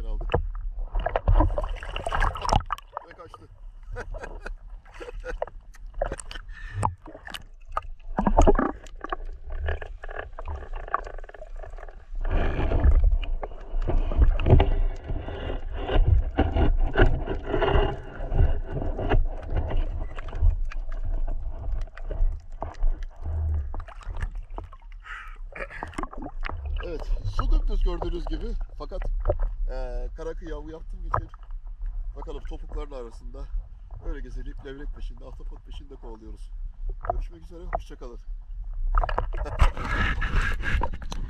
tekrar aldık. Ve kaçtı. Evet, su dümdüz gördüğünüz gibi. Fakat eee karakı yavru yaptığım için bakalım topukların arasında öyle gezeleyip levrek peşinde, ahtapot peşinde kovalıyoruz. Görüşmek üzere, hoşçakalın.